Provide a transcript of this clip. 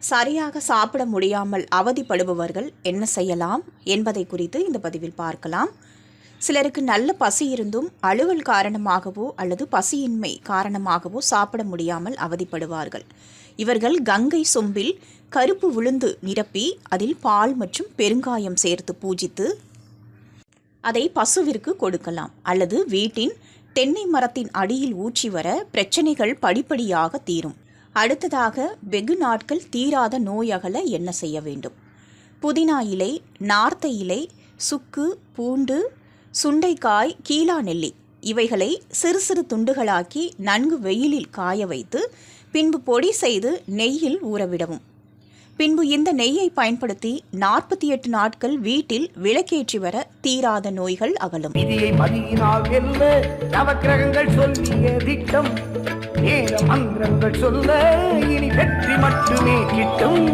சரியாக சாப்பிட முடியாமல் அவதிப்படுபவர்கள் என்ன செய்யலாம் என்பதை குறித்து இந்த பதிவில் பார்க்கலாம். சிலருக்கு நல்ல பசி இருந்தும் அலுவல் காரணமாகவோ அல்லது பசியின்மை காரணமாகவோ சாப்பிட முடியாமல் அவதிப்படுவார்கள். இவர்கள் கங்கை சொம்பில் கருப்பு உளுந்து நிரப்பி அதில் பால் மற்றும் பெருங்காயம் சேர்த்து பூஜித்து அதை பசுவிற்கு கொடுக்கலாம். அல்லது வீட்டின் தென்னை மரத்தின் அடியில் ஊற்றி வர பிரச்சனைகள் படிப்படியாக தீரும். அடுத்ததாக வெகு நாட்கள் தீராத நோய் அகல என்ன செய்ய வேண்டும்? புதினா இலை நார்த்த இலை சுக்கு பூண்டு சுண்டைக்காய் கீழா நெல்லி இவைகளை சிறு சிறு துண்டுகளாக்கி நன்கு வெயிலில் காய வைத்து பின்பு பொடி செய்து நெய்யில் ஊறவிடவும் பின்பு இந்த நெய்யை பயன்படுத்தி நாற்பத்தி எட்டு நாட்கள் வீட்டில் விளக்கேற்றி வர தீராத நோய்கள் அகலும். விதியை மந்திரங்கள் சொல்ல இனி வெற்றி மட்டுமே கிட்டும்.